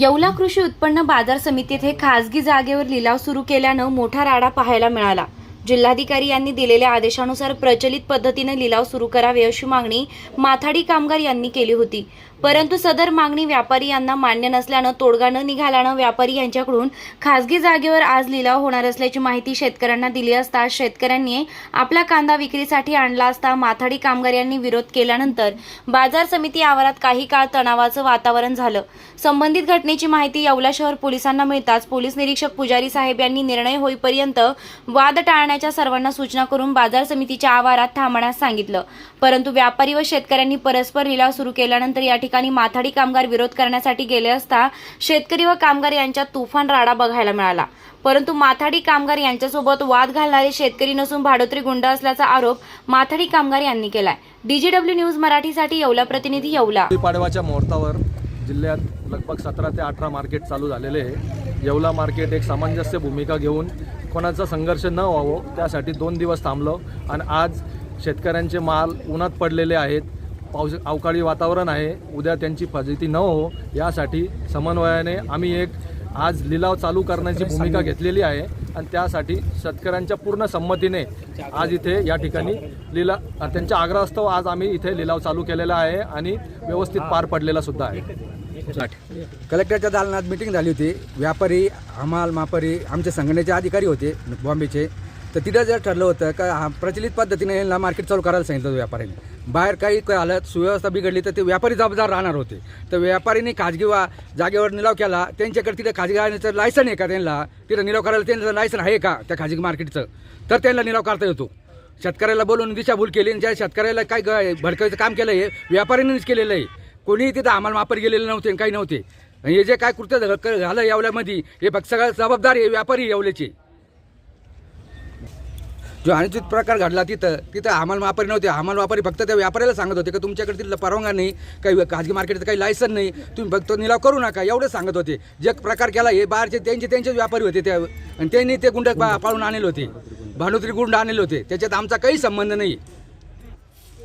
येवला कृषी उत्पन्न बाजार समितीत हे खासगी जागेवर लिलाव सुरू केल्यानं मोठा राडा पाहायला मिळाला. जिल्हाधिकारी यांनी दिलेल्या आदेशानुसार प्रचलित पद्धतीने लिलाव सुरू करावे अशी मागणी माथाडी कामगार यांनी केली होती. परंतु सदर मागणी व्यापारी यांना मान्य नसल्यानं तोडगा न निघाल्यानं व्यापारी यांच्याकडून खासगी जागेवर आज लिलाव होणार असल्याची माहिती शेतकऱ्यांना दिली असता शेतकऱ्यांनी आपला कांदा विक्रीसाठी आणला असता माथाडी कामगार यांनी विरोध केल्यानंतर बाजार समिती आवारात काही काळ तणावाचं वातावरण झालं. संबंधित घटनेची माहिती येवला शहर पोलिसांना मिळताच पोलीस निरीक्षक पुजारी साहेब यांनी निर्णय होईपर्यंत वाद टाळण्याच्या सर्वांना सूचना करून बाजार समितीच्या आवारात थांबण्यास सांगितलं. परंतु व्यापारी व शेतकऱ्यांनी परस्पर लिलाव सुरू केल्यानंतर या ठिकाणी माथाडी कामगार विरोध करण्यासाठी गेले असता शेतकरी व कामगार यांच्यात तुफान राडा बघायला मिळाला. परंतु माथाडी कामगार यांच्यासोबत वाद घालणारे शेतकरी नसून भाडोत्री गुंड असल्याचा आरोप माथाडी कामगार यांनी केलाय. डीजीडब्ल्यू न्यूज मराठीसाठी येवला प्रतिनिधी येवला. पाडवाच्या मुहूर्तावर जिल्ह्यात लगभग सतरा ते अठरा मार्केट चालू झालेले आहे. येवला मार्केट एक सामंजस्य भूमिका घेऊन कोणाचा संघर्ष न व्हावं त्यासाठी दोन दिवस थांबलो. आणि आज शेतकऱ्यांचे माल उन्हात पडलेले आहेत. पाऊस अवकाळी वातावरण आहे. उद्या त्यांची फजिती न हो यासाठी समन्वयाने आम्ही एक आज लिलाव चालू करण्याची भूमिका घेतलेली आहे. आणि त्यासाठी शेतकऱ्यांच्या पूर्ण संमतीने आज इथे या ठिकाणी लिला त्यांच्या आग्रहास्तव आज आम्ही इथे लिलाव चालू केलेला आहे आणि व्यवस्थित पार पडलेला सुद्धा आहे. कलेक्टरच्या दालनात मिटिंग झाली होती. व्यापारी हमाल मापारी आमच्या संघटनेचे अधिकारी होते बॉम्बेचे. तर तिथं जर ठरलं होतं का हा प्रचलित पद्धतीने यांना मार्केट चालू करायला सांगितलं होतं व्यापाऱ्यांनी. बाहेर काही आलं सुव्यवस्था बिघडली तर ते व्यापारी जबाबदार राहणार होते. तर व्यापाऱ्यांनी खाजगी वा जागेवर निलाव केला. त्यांच्याकडे तिथं खाजगी लायसन आहे का त्यांना? तिथं निलाव करायला त्यांचं लायसन आहे का त्या खाजगी मार्केटचं तर त्यांना निलाव करता येतो. शेतकऱ्याला बोलून दिशाभूल केली आणि ज्या शेतकऱ्याला काय भडकायचं काम केलं आहे व्यापाऱ्यांनीच केलेलं आहे. कोणीही तिथं आम्हाला मापर गेलेले नव्हते आणि काही नव्हते. आणि हे जे काय कृत्य झालं येवल्यामध्ये यावल्यामध्ये हे फक्त सगळं जबाबदार आहे व्यापारी येवल्याचे. जो अनुचित प्रकार घडला तिथं तिथं आम्हाला व्यापारी नव्हते. आम्हाला व्यापारी फक्त त्या व्यापाऱ्याला सांगत होते का तुमच्याकडे तिथलं परवानगा नाही काही खाजगी मार्केटचं काही लायसन नाही तुम्ही फक्त निलाव करू नका एवढं सांगत होते. जे प्रकार केला हे बाहेरचे त्यांचे त्यांचेच व्यापारी होते त्या आणि त्यांनी ते गुंड पाळून आणले होते. भानुत्री गुंड आणले होते. त्याच्यात आमचा काही संबंध नाही.